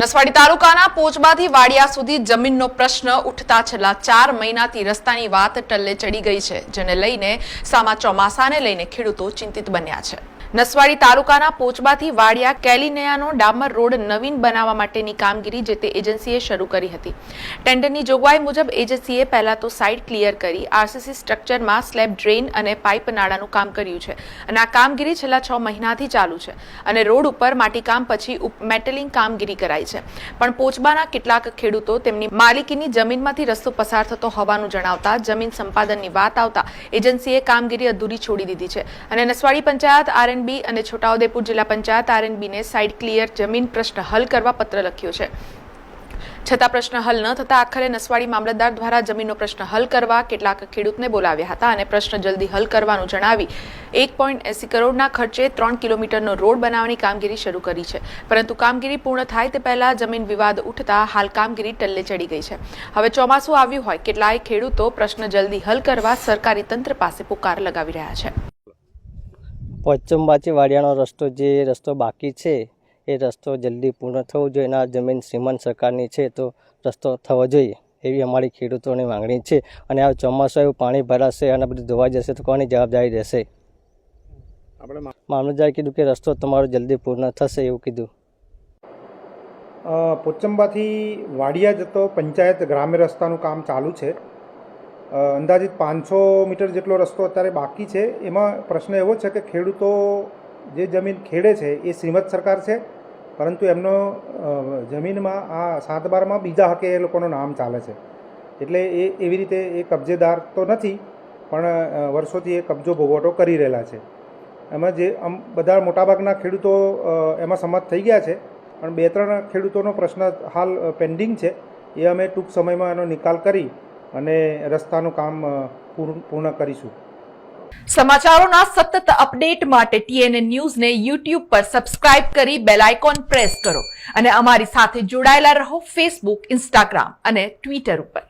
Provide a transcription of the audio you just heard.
નસવાડી તાલુકાના પોચબાથી વાડિયા સુધી જમીનનો પ્રશ્ન ઉઠતા છેલ્લા ચાર મહિનાથી રસ્તાની વાત ટલ્લે ચડી ગઈ છે, જેને લઈને સામા ચોમાસાને લઈને ખેડૂતો ચિંતિત બન્યા છે. નસવાડી તાલુકાના પોચબાથી વાડિયા કેલિનયાનો ડામર રોડ નવીન બનાવવા માટેની કામગીરી જે તે એજન્સીએ શરૂ કરી હતી. ટેન્ડરની જોગવાઈ મુજબ એજન્સીએ પહેલા તો સાઇટ ક્લિયર કરી આરસીસી સ્ટ્રક્ચરમાં સ્લેબ ડ્રેન અને પાઇપ નાળાનું કામ કર્યું છે અને આ કામગીરી છેલ્લા છ મહિનાથી ચાલુ છે અને રોડ ઉપર માટીકામ પછી મેટલિંગ કામગીરી કરાઈ છે. પણ પોચબાના કેટલાક ખેડૂતો તેમની માલિકીની જમીનમાંથી રસ્તો પસાર થતો હોવાનું જણાવતા જમીન સંપાદનની વાત આવતા એજન્સીએ કામગીરી અધૂરી છોડી દીધી છે અને નસવાડી પંચાયત આરએનબી અને છોટાઉદેપુર જિલ્લા પંચાયત આરએનબીને સાઇડ ક્લિયર જમીન પ્રશ્ન હલ કરવા પત્ર લખ્યો છે. છતાં પ્રશ્ન હલ ન થતા આખરે નસવાડી મામલતદાર દ્વારા જમીનનો પ્રશ્ન હલ કરવા કેટલાક ખેડૂતને બોલાવ્યા હતા અને પ્રશ્ન જલ્દી હલ કરવાનું જણાવી એક પોઈન્ટ એસી કરોડના ખર્ચે ત્રણ કિલોમીટરનો રોડ બનાવવાની કામગીરી શરૂ કરી છે. પરંતુ કામગીરી પૂર્ણ થાય તે પહેલાં જમીન વિવાદ ઉઠતા હાલ કામગીરી ટલ્લે ચડી ગઈ છે. હવે ચોમાસું આવ્યું હોય, કેટલાય ખેડૂતો પ્રશ્ન જલ્દી હલ કરવા સરકારી તંત્ર પાસે પુકાર લગાવી રહ્યા છે. પશ્ચિમબાથી વાડિયાનો રસ્તો જે રસ્તો બાકી છે એ રસ્તો જલ્દી પૂર્ણ થવો જોઈએ અને આ જમીન શ્રીમંત સરકારની છે તો રસ્તો થવો જોઈએ એવી અમારી ખેડૂતોની માંગણી છે. અને આ ચોમાસું એવું પાણી ભરાશે અને બધું ધોવાઈ જશે તો કોની જવાબદારી રહેશે? આપણે મામલતદારે કીધું કે રસ્તો તમારો જલ્દી પૂર્ણ થશે એવું કીધું. પોચંબાથી વાડિયા જતો પંચાયત ગ્રામ્ય રસ્તાનું કામ ચાલુ છે. અંદાજિત પાંચસો મીટર જેટલો રસ્તો અત્યારે બાકી છે. એમાં પ્રશ્ન એવો છે કે ખેડૂતો જે જમીન ખેડે છે એ શ્રીમદ સરકાર છે, પરંતુ એમનો જમીનમાં આ સાત બારમાં બીજા હકે એ લોકોનું નામ ચાલે છે. એટલે એ એવી રીતે એ કબજેદાર તો નથી, પણ વર્ષોથી એ કબજો ભોગવટો કરી રહેલા છે. એમાં જે આમ બધા મોટાભાગના ખેડૂતો એમાં સંમત થઈ ગયા છે, પણ બે ત્રણ ખેડૂતોનો પ્રશ્ન હાલ પેન્ડિંગ છે. એ અમે ટૂંક સમયમાં એનો નિકાલ કરી અને રસ્તાનું કામ પૂર્ણ કરીશું. સમાચારોના સતત અપડેટ માટે ટીએનએ ન્યૂઝને યુટ્યુબ પર સબસ્ક્રાઇબ કરી બેલ આઇકોન પ્રેસ કરો અને અમારી સાથે જોડાયેલા રહો ફેસબુક, ઇન્સ્ટાગ્રામ અને ટ્વિટર ઉપર.